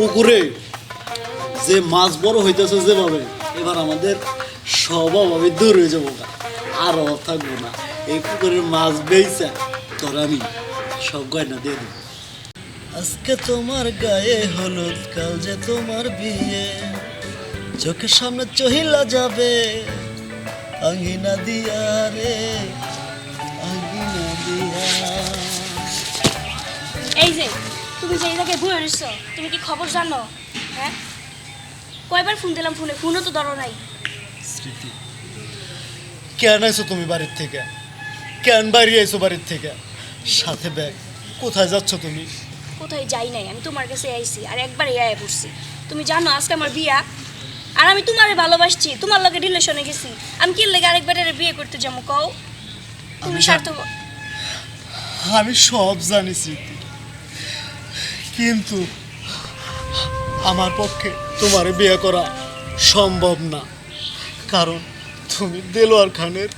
পুকুরে যে মাছ বড় হইতেছে যেভাবে, এবার আমাদের সব দূর হয়ে যাব আর থাকব না। এই পুকুরের মাছ বেইছে, তোর আমি সব গয়না দিয়ে দেবো। আজকে তোমার গায়ে হলুদ, কাল যে তোমার বিয়ে। চোখের সামনে চহিলা যাবে আঙ্গিনা দিয়া রে আঙ্গিনা দিয়া। এই যে তুমি যে এই জায়গায় বয়ে তুমি কি খবর জানো? হ্যাঁ? কয়বার ফোন দিলাম ফোনে ফোনও তো ধরো নাই। স্মৃতি কেন আইছো তুমি বাড়ির থেকে? কেন বাড়ি আইছো বাড়ির থেকে? সাথে ব্যাগ কোথায় যাচ্ছ তুমি? কোথায় যাই নাই আমি তোমার কাছে আইছি আর একবার আয়া পড়ছি। তুমি জানো আজকে আমার বিয়া আর আমি তোমারে ভালোবাসছি তোমার লগে রিলেশনে গেছি। আমি কি লাগে আরেকবার এর বিয়ে করতে যাব কও? তুমি স্বার্থ আমি সব জানি স্মৃতি। কিন্তু আমার পক্ষে তোমার বিয়ে করা সম্ভব না। কারণ তুমি দেলোয়ার খানের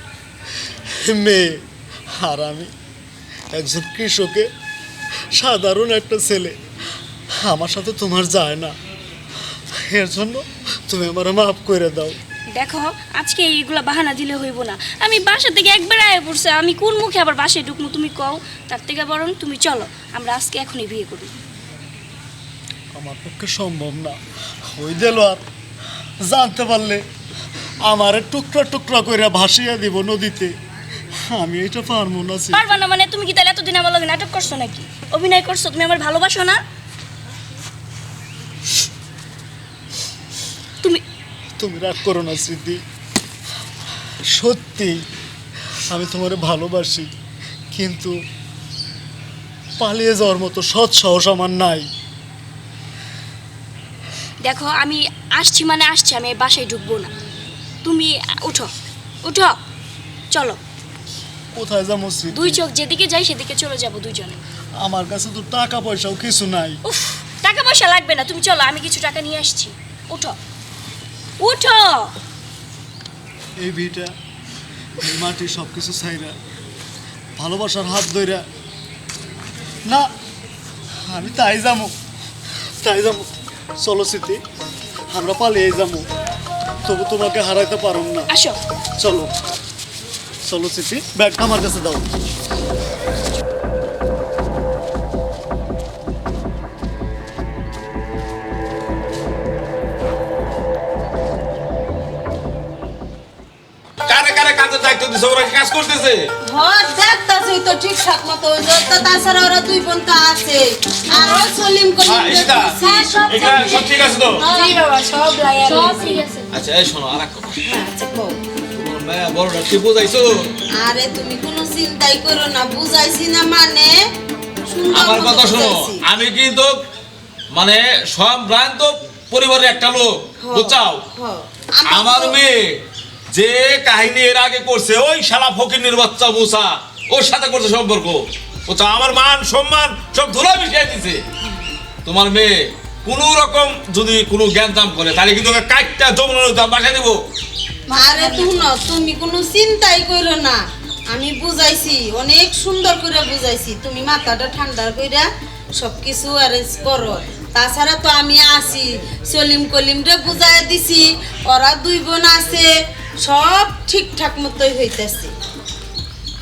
মেয়ে আর আমি একজন কৃষকে। সাধারণ একটা ছেলে। আমার সাথে তোমার যায় না। এর জন্য তুমি আমার মাফ করে দাও। দেখো, আজকে এইগুলা বাহানা দিলে হইব না। আমি বাসা থেকে একবার আয়া পড়ছে, আমি কোন মুখে আবার বাসায় ঢুকবো তুমি কও? তার থেকে বরং তুমি চলো, আমরা আজকে এখনই বিয়ে করি। আমার পক্ষে সম্ভব না। ওই দিল আর। জানতে পারলে আমারে টুকরা টুকরা করে ভাসিয়ে দিব নদীতে। আমি এটা পারব না। পারবা না মানে? তুমি কি তাহলে এতদিন আমার লগে নাটক করছ নাকি? অভিনয় করছ তুমি আমার ভালোবাসো না? তুমি তুমি রাগ করো না স্মৃতি। সত্যি আমি তোমারে ভালোবাসি কিন্তু পালিয়ে যাওয়ার মতো সৎ সাহস আমার নাই। দেখো আমি আসছি মানে আসছি আমি বাসায় ঢুকবো না। তুমি উঠো উঠো চলো। কোথায় যাব দুই চোখ যেদিকে যাই সেদিকে চলে যাব দুইজনে। আমার কাছে তো টাকা পয়সাও কিছু নাই। উফ টাকা পয়সা লাগবে না তুমি চলো আমি কিছু টাকা নিয়ে আসছি। উঠো উঠো। এই ভিটা এই মাটি সব কিছু ছাইরা ভালোবাসার হাত ধইরা। না আমি তাই যাব তাই যাব। চলো স্মৃতি আমরা পালিয়ে যাব। তবু তোমাকে হারাইতে পারুম না। আসো। চলো। চলো স্মৃতি ব্যাগটা আমার কাছে দাও। দায়িত্ব দিছে ওরা কাজ করতেছে? হ্যাঁ দেখতাছি তো ঠিকঠাক মতো তো তাছাড়া ওরা দুই বোন তো আছে। আর ও সলিম কলিম হ্যাঁ, ঈশিতা, এখানে সব ঠিক আছে তো? জি বাবা সব লাইয়া সব ঠিক আছে। আচ্ছা এই শোনো আর এক কথা। আচ্ছা কও। তোমার কি বোঝাইছো? আরে তুমি কোনো চিন্তাই করো না বুঝাইছি না মানে? আমার কথা শোনো আমি কিন্তু মানে সম্ভ্রান্ত পরিবারের একটা লোক হ্যাঁ, বুঝছাও? হ্যাঁ। আমার মেয়ে যে কাহিনী এর আগে করছে, ওই শালা ফকির বাচ্চা মুসা, ওর সাথে করছে সম্পর্ক। বুঝছ আমার মান, সম্মান, সব ধুলা মিশিয়ে দিছে। তোমার মেয়ে কোন রকম যদি কোনো জ্ঞান দাম করে, তাহলে কিন্তু ওকে কাইটটা জমনের দাম বাসা দিব। আরে তুমি না তুমি কোনো চিন্তাই করো না। আমি বুঝাইছি, অনেক সুন্দর করে বুঝাইছি। তুমি মাথাটা ঠান্ডা কইরা সব কিছু অ্যারেঞ্জ করো। তাছাড়া তো আমি আছি, সলিম কলিম রে বুঝাই দিছি, ওরা দুই বোন আছে। সব ঠিকঠাক মতোই হইতেছে।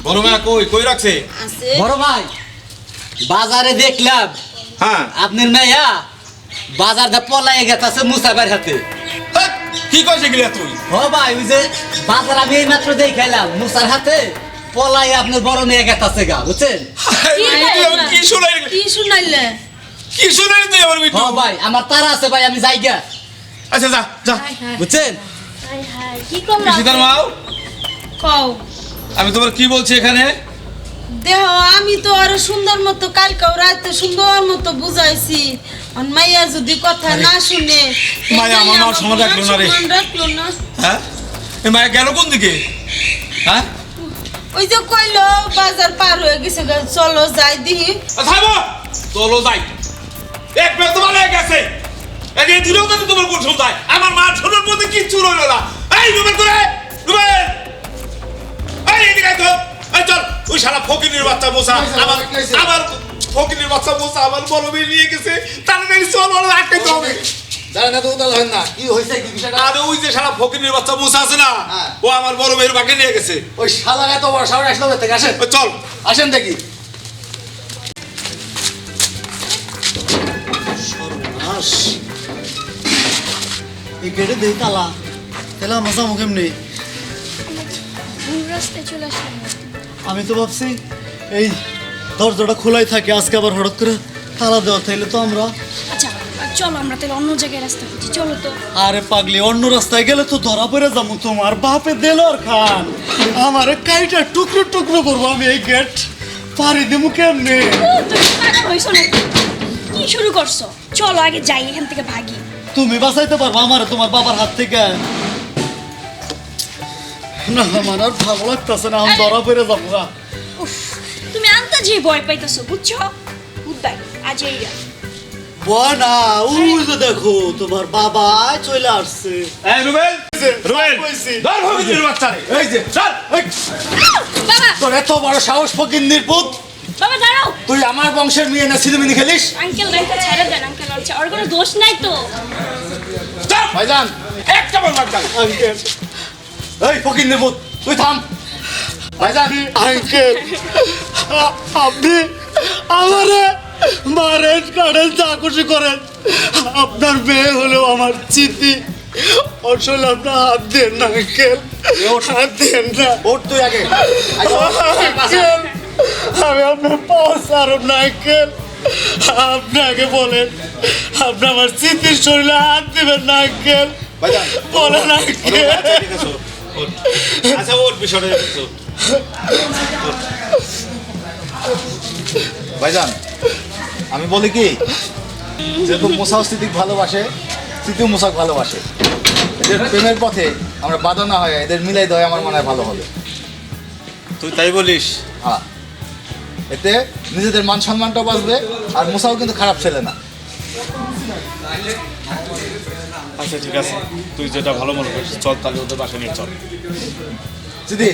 বড় মেয়ে কই কই রাখছে? আছে। বড় ভাই বাজারে দেখলাম। হ্যাঁ। আপনার মেয়া বাজার দা পলাই গেছে মুসাফের হাতে। কি কইছে গিলা তুই? ও ভাই ওই যে বাজার আমি এই মাত্র দেখাইলাম মুসার হাতে পলাই আপনার বড় মেয়ে গেছে গা বুঝছেন? কি শুনাই কি শুনাইলে? কি শুনাই তুই আমার ও মিঠু ভাই আমার তারা আছে ভাই আমি যাই গা আচ্ছা যা যা। বুঝছেন? কি করলাম? সীতার মাও কও। আমি তোমার কি বলছি এখানে? দেহ আমি তো আরও সুন্দর মতো কালকে রাতে সুন্দর মতো বুঝাইছি। আর মাইয়া যদি কথা না শুনে মাইয়া আমার মান সম্মান রাখল না রে। রাখল না। হ্যাঁ? এ মায়া গেল কোন দিকে? হ্যাঁ? ওই যে কইলো বাজার পার হয়ে গেছে চলো যাই দিহি। চলো যাই। এক বেলা তোমার গেছে এদিকে দিলেও তো তোমার কোন শুনতাই আমার মা ছোটর মধ্যে কিচ্ছু রইল না। এই রুবেন করে রুবেন এই এদিকে তো। এই চল। ওই শালা ফকিরের বাচ্চা মোসা আমার আমার ফকিরের বাচ্চা বসে আমার বড় মেয়ে নিয়ে গেছে। তাড়াতাড়ি চল বড় আটকাইতে হবে। দাঁড়ান এত উদাল হয় না। কি হয়েছে কি বিষয়টা? আরে ওই যে সারা ফকিরের বাচ্চা মুসা আছে না হ্যাঁ। ও আমার বড় মেয়ের বাকে নিয়ে গেছে। ওই শালা এত বড় সামনে আসলো থেকে আসেন। চল। আসেন দেখি। এই গেটে দেই তালা তাহলে আমার যাব কেমনি? আমি তো ভাবছি এই দরজাটা খোলাই থাকে আজকে আবার হঠাৎ করে তালা দেওয়া থাকলে তো আমরা আচ্ছা চলো আমরা তাহলে অন্য জায়গায় রাস্তা খুঁজি চলো তো। আরে পাগলি অন্য রাস্তায় গেলে তো ধরা পড়ে যাব তোমার বাপে দেলোর খান। আমার কাইটা টুকরো টুকরো করব আমি এই গেট পারি দেবো কেমনে? তুমি পাগল হইছো নাকি? কি শুরু করছ? চলো আগে যাই এখান থেকে ভাগি। তুমি বাঁচাইতে পারব আমার তোমার বাবার হাত থেকে। না আমার আর ভালো লাগতেছে না আমি ধরা পড়ে যাব গা। উফ, তুমি আনতে যে ভয় পাইতেছো বুঝছ? উদ্দাই আজ না ওই যে দেখো তোমার বাবা চলে আসছে। এই রুবেল! রুবেল। ধর বাচ্চা এই যে চল এই, বাবা! তোর এত বড় সাহস ফকির নির্বুত বাবা দাঁড়াও। তুই আমার বংশের মেয়ে না সিনেমিনি খেলিস? আঙ্কেল রাইটা ছেড়ে দেন আচ্ছা ওর কোনো দোষ নাই তো। ভাইজান। একটা বল বাচ্চা আঙ্কেল। এই ফকির নির্বুত তুই থাম। ভাইজান আঙ্কেল আপনি আমারে মারেন কাটেন যা খুশি করেন। আপনার মেয়ে হলেও আমার চিতি আসলে আপনার হাত দেন না আঙ্কেল। হাত দেন না। ওঠ তুই আগে। আমি আপনার পাওয়া সারব না আঙ্কেল। আপনি আগে বলেন আপনি আমার চিতির শরীরে হাত দিবেন না আঙ্কেল। ভাইজান বলেন আঙ্কেল। আচ্ছা ওর ভাইজান আমি বলি কি যেরকম মুসাও স্থিতিক ভালোবাসে স্থিতিও মুসাক ভালোবাসে। এদের প্রেমের পথে আমরা বাধা না হয় এদের মিলাই দেওয়া আমার মনে হয় ভালো হবে। তুই তাই বলিস? হ্যাঁ। এতে নিজেদের মান সম্মানটাও বাঁচবে আর মুসাও কিন্তু খারাপ ছেলে না। আচ্ছা ঠিক আছে। তুই যেটা ভালো মনে করিস চল তাহলে ওদের বাসা নিয়ে চল। দিদি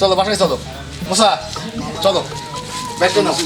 চলো বাসায় চলো। মশা চলো। ব্যাগ নাও